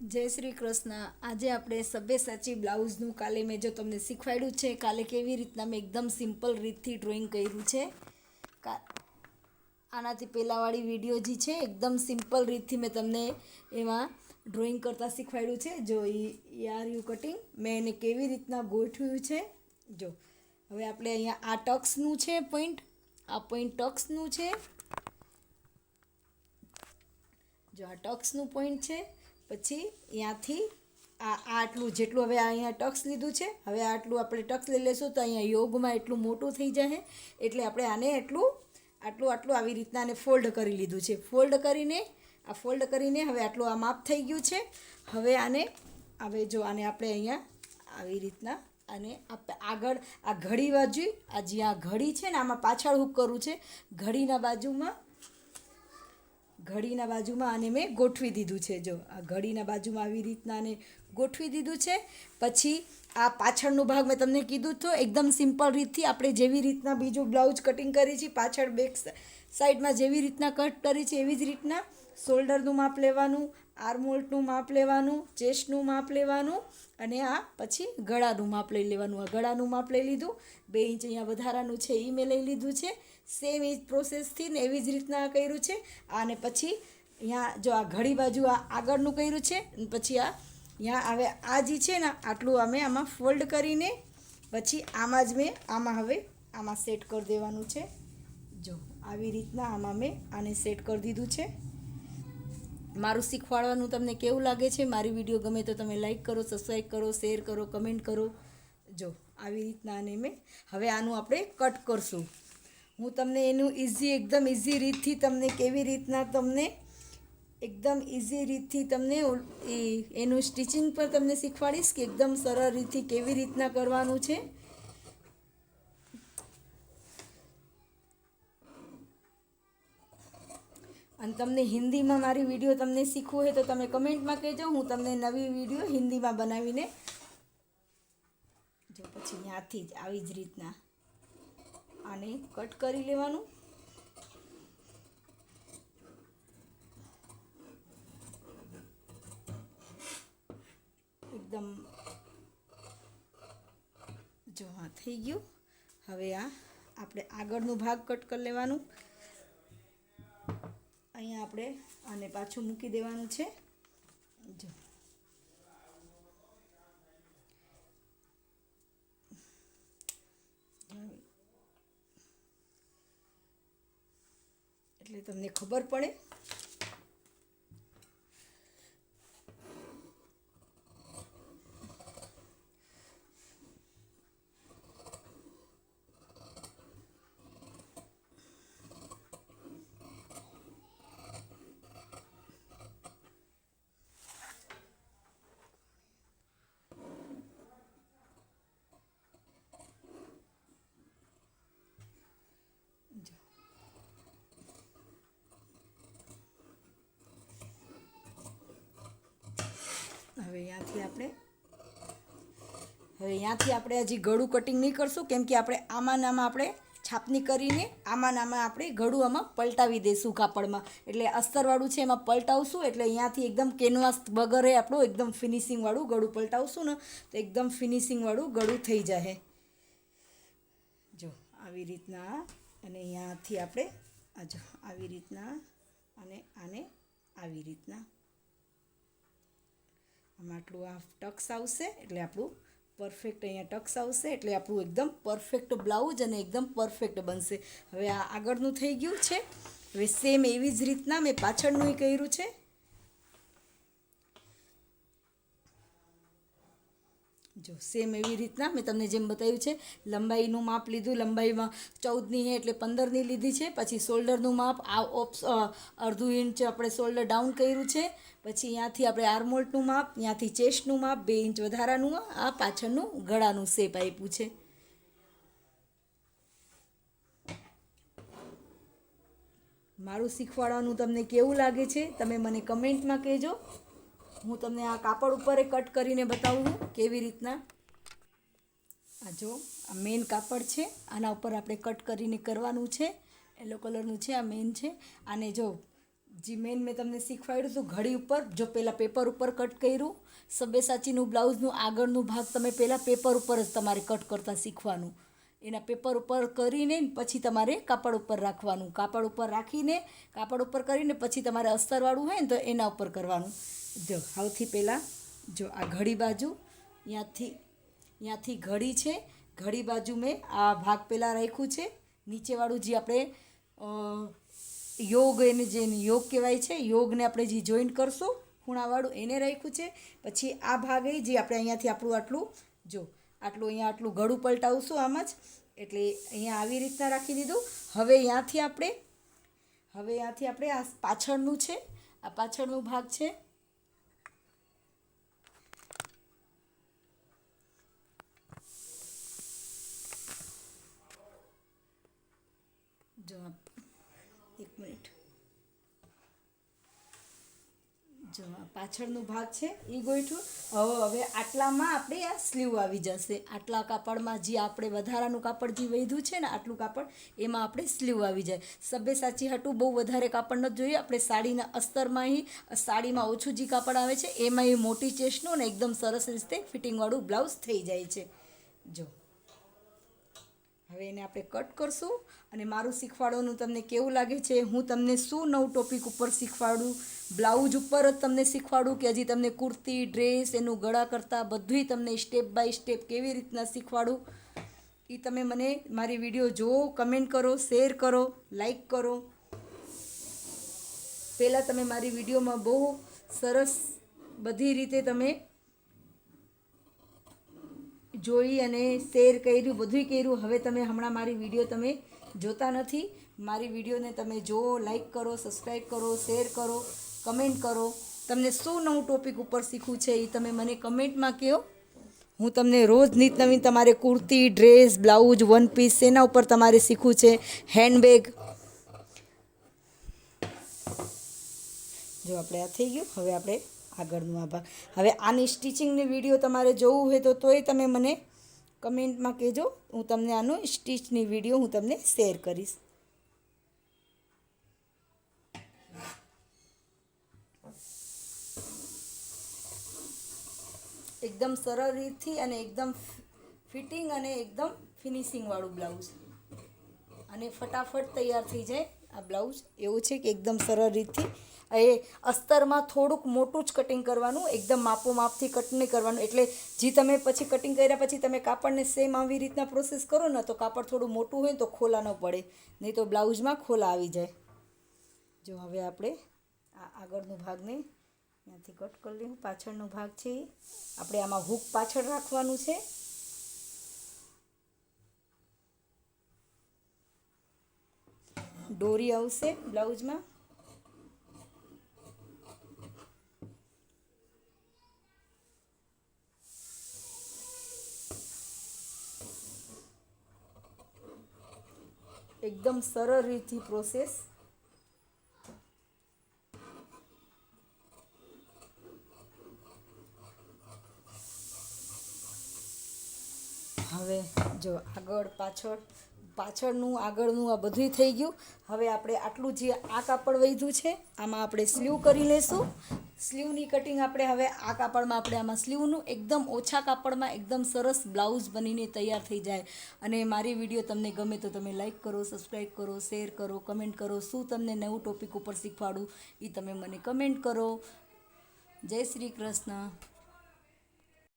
જય શ્રી કૃષ્ણ. આજે આપણે સભ્યસાચી બ્લાઉઝનું કાલે મેં જો તમને શીખવાડ્યું છે, કાલે કેવી રીતના મેં એકદમ સિમ્પલ રીતથી ડ્રોઈંગ કર્યું છે. આનાથી પહેલાંવાળી વીડિયો જે છે, એકદમ સિમ્પલ રીતથી મેં તમને એમાં ડ્રોઈંગ કરતાં શીખવાડ્યું છે. જો ઈ આર યુ કટિંગ. મેં એને કેવી રીતના ગોઠવ્યું છે, જો. હવે આપણે અહીંયા આ ટક્સનું છે પોઈન્ટ આ પોઈન્ટ ટક્સનું છે. જો આ ટક્સનું પોઈન્ટ છે પછી ત્યાંથી આ આટલું જેટલું હવે અહીંયા ટક્સ લીધું છે, હવે આટલું આપણે ટક્સ લઈ લેશું તો અહીંયા યોગમાં એટલું મોટું થઈ જશે, એટલે આપણે આને એટલું, આટલું આટલું આવી રીતના આને ફોલ્ડ કરી લીધું છે. ફોલ્ડ કરીને, આ ફોલ્ડ કરીને હવે આટલું આ માપ થઈ ગયું છે. હવે આને, હવે જો આને આપણે અહીંયા આવી રીતના અને આગળ, આ ઘડી બાજુ, આ જ્યાં ઘડી છે ને આમાં પાછળ હુક કરવું છે, ઘડીના બાજુમાં ઘડીના બાજુમાં આને મેં ગોઠવી દીધું છે. જો, આ ઘડીના બાજુમાં આવી રીતના આને ગોઠવી દીધું છે. પછી આ પાછળનો ભાગ મેં તમને કીધું તો એકદમ સિમ્પલ રીતથી આપણે જેવી રીતના બીજું બ્લાઉઝ કટિંગ કરી છે પાછળ બેક સાઈડમાં જેવી રીતના કટ કરી છે એવી જ રીતના શોલ્ડરનું માપ લેવાનું આર્મોલ્ટનું માપ લેવાનું, ચેસ્ટનું માપ લેવાનું અને આ પછી ગળાનું માપ લઈ લેવાનું. આ ગળાનું માપ લઈ લીધું. બે ઇંચ અહીંયા વધારાનું છે એ મેં લઈ લીધું છે. સેમ એ જ પ્રોસેસથી ને એવી જ રીતના કર્યું છે. અને પછી અહીંયા જો આ ઘડી બાજુ આ આગળનું કર્યું છે પછી આ અહીંયા હવે આ જે છે ને, આટલું અમે આમાં ફોલ્ડ કરીને પછી આમાં જ મેં આમાં હવે આમાં સેટ કરી દેવાનું છે. જો આવી રીતના આમાં મેં આને સેટ કરી દીધું છે. મારું શીખવાડવાનું તમને કેવું લાગે છે, મારી વીડિયો ગમે તો તમે લાઈક કરો સબસ્ક્રાઈબ કરો શેર કરો કમેન્ટ કરો. જો આવી રીતના આને મેં હવે આનું આપણે કટ કરશું. હું તમને એનું ઇઝી એકદમ ઇઝી રીતથી તમને કેવી રીતના તમને એકદમ ઇઝી રીતથી તમને એનું સ્ટિચિંગ પણ તમને શીખવાડીશ કે એકદમ સરળ રીતથી કેવી રીતના કરવાનું છે. અને તમને હિન્દીમાં મારી વીડિયો તમને શીખવું હોય તો તમે કમેન્ટમાં કહેજો. હું તમને નવી વીડિયો હિન્દીમાં બનાવીને જો પછી ત્યાંથી જ આવી જ રીતના આને કટ કરી લેવાનું. એકદમ જો હા, થઈ ગયું. હવે આ આપણે આગળનું ભાગ કટ કરી લેવાનું. અહીંયા આપણે આને પાછું મૂકી દેવાનું છે. જો. એટલે તમને ખબર પડે હવે અહીંયાથી આપણે. હવે અહીંયાથી આપણે હજી ગળું કટિંગ નહીં કરશું, કેમ કે આપણે આમાં નામાં આપણે છાપની કરીને આમાં નામાં આપણે ગળું આમાં પલટાવી દઈશું કાપડમાં. એટલે અસ્તરવાળું છે એમાં પલટાવશું, એટલે અહીંયાથી એકદમ કેનવાસ વગરે આપણું એકદમ ફિનિશિંગવાળું ગળું પલટાવશું ને તો એકદમ ફિનિશિંગવાળું ગળું થઈ જાય જો, આવી રીતના અને અહીંયાથી આપણે આ જો, આવી રીતના અને આને આવી રીતના આમાં આટલું આ ટક્સ આવશે એટલે આપણું પરફેક્ટ અહીંયા ટક્સ આવશે એટલે આપણું એકદમ પરફેક્ટ બ્લાઉઝ અને એકદમ પરફેક્ટ બનશે. હવે આ આગળનું થઈ ગયું છે. હવે સેમ એવી જ રીતના મેં પાછળનું કર્યું છે. જો સેમ એવી રીતના મેં તમને જેમ બતાવ્યું છે, લંબાઈનું માપ લીધું, લંબાઈમાં ચૌદની હે એટલે પંદરની લીધી છે, પછી શોલ્ડરનું માપ, આ ઓપ્સ અડધું ઇંચ આપણે શોલ્ડર ડાઉન કર્યું છે, પછી અહીંયાથી આપણે આર્મોલ્ટનું માપ ત્યાંથી ચેસ્ટનું માપ, બે ઇંચ વધારાનું, આ પાછળનું ગળાનું શેપ આપ્યું છે. મારું શીખવાડવાનું તમને કેવું લાગે છે, તમે મને કમેન્ટમાં કહેજો. હું તમને આ કાપડ ઉપર કટ કરીને બતાવું છું, કેવી રીતના. આ જો, આ મેઇન કાપડ છે, આના ઉપર આપણે કટ કરીને કરવાનું છે. યલો કલરનું છે, આ મેઇન છે. અને જો, જે મેન મેં તમને શીખવાડ્યું હતું, ઘડી ઉપર, જો પહેલાં પેપર ઉપર કટ કર્યું સબ્યસાચીનું બ્લાઉઝનું આગળનું ભાગ તમે પહેલાં પેપર ઉપર જ તમારે કટ કરતાં શીખવાનું. એના પેપર ઉપર કરીને પછી તમારે કાપડ ઉપર રાખવાનું. કાપડ ઉપર રાખીને, કાપડ ઉપર કરીને પછી તમારે અસ્તરવાળું હોય ને તો એના ઉપર કરવાનું. જો, સૌથી પહેલાં જો આ ઘડી બાજુ ત્યાંથી ત્યાંથી ઘડી છે. ઘડી બાજુ મેં આ ભાગ પહેલાં રાખ્યું છે. નીચેવાળું જે આપણે યોગ એને જે યોગ કહેવાય છે, યોગને આપણે જે જોઈન્ટ કરશું, ખૂણાવાળું એને રાખ્યું છે. પછી આ ભાગે જે આપણે અહીંયાથી આપણું આટલું, જો આટલું અહીંયા આટલું ગળું પલટાવશું આમ જ. એટલે અહીંયા આવી રીતના રાખી દીધું. હવે અહીંયાથી આપણે, હવે અહીંયાથી આપણે આ પાછળનું છે, આ પાછળનો ભાગ છે. જો એક મિનિટ. જો પાછળનો ભાગ છે એ ગોઠવું હવે હવે આટલામાં આપણે આ સ્લીવ આવી જશે. આટલા કાપડમાં જે આપણે વધારાનું કાપડ જે વધ્યું છે ને, આટલું કાપડ, એમાં આપણે સ્લીવ આવી જાય. સભ્ય સાચી હાટું બહુ વધારે કાપડ નથી જોઈએ. આપણે સાડીના અસ્તરમાં અહીં સાડીમાં ઓછું જે કાપડ આવે છે, એમાં એ મોટી ચેસ્ટનું ને એકદમ સરસ રીતે ફિટિંગવાળું બ્લાઉઝ થઈ જાય છે. જો. હવે એને આપણે કટ કરશું અને મારું શીખવાડવાનું તમને કેવું લાગે છે, હું તમને શું નવું ટોપિક ઉપર શીખવાડું બ્લાઉઝ ઉપર જ તમને શીખવાડું કે હજી તમને કુર્તી ડ્રેસ એનું ગળા કરતાં બધુંય તમને સ્ટેપ બાય સ્ટેપ કેવી રીતના શીખવાડું એ તમે મને મારી વીડિયો જુઓ કમેન્ટ કરો શેર કરો લાઈક કરો. પહેલાં તમે મારી વિડીયોમાં બહુ સરસ બધી રીતે તમે જોઈ અને શેર કર્યું, બધુંય કર્યું. હવે તમે હમણાં મારી વીડિયો તમે જોતા નથી. મારી વિડીયોને તમે જુઓ લાઈક કરો સબસ્ક્રાઈબ કરો, શેર કરો કમેન્ટ કરો. તમને શું નવું ટોપિક ઉપર શીખવું છે એ તમે મને કમેન્ટમાં કહો. હું તમને રોજ નીત નવીન તમારે kurti dress blouse one piece એના ઉપર તમારે શીખવું છે? હેન્ડબેગ જો આપણે આ થઈ ગયું. હવે આપણે આગળનું આ ભાગ હવે આની સ્ટિચિંગની વીડિયો તમારે જોવું હોય તો તોય તમે મને કમેન્ટમાં કહેજો. હું તમને આનું સ્ટિચની વીડિયો હું તમને શેર કરીશ. એકદમ સરળ રીતથી અને એકદમ ફિટિંગ અને એકદમ ફિનિશિંગવાળું બ્લાઉઝ. અને ફટાફટ તૈયાર થઈ જાય. આ બ્લાઉઝ એવું છે કે એકદમ સરળ રીતથી. એ અસ્તરમાં થોડુંક મોટું જ કટિંગ કરવાનું, એકદમ માપો માપથી કટ નહીં કરવાનું. એટલે જે તમે પછી કટિંગ કર્યા પછી તમે કાપડને સેમ આવી રીતના પ્રોસેસ કરો ને, તો કાપડ થોડું મોટું હોય તો ખોલા ન પડે. નહીં તો બ્લાઉઝમાં ખોલા આવી જાય. જો હવે આપણે આ આગળનું ભાગને ત્યાંથી કટ કરી લઈએ. પાછળનો ભાગ છે આપણે આમાં હૂક પાછળ રાખવાનું છે. દોરી આવશે બ્લાઉઝમાં. એકદમ સરળ રીતથી પ્રોસેસ હવે જો આગળ પાછળ પાછળનું, આગળનું, આ બધુંય થઈ ગયું. હવે આપણે આટલું જે આ કાપડ વધ્યું છે, આમાં આપણે સ્લીવ કરી લેશું. સ્લીવની કટિંગ આપણે હવે આ કાપડમાં આપણે આમાં સ્લીવનું એકદમ ઓછા કાપડમાં એકદમ સરસ બ્લાઉઝ બનીને તૈયાર થઈ જાય. અને મારી વીડિયો તમને ગમે તો તમે લાઇક કરો, સબસ્ક્રાઈબ કરો, શેર કરો, કમેન્ટ કરો. શું તમને નવું ટોપિક ઉપર શીખવાડું એ તમે મને કમેન્ટ કરો. જય શ્રી કૃષ્ણ.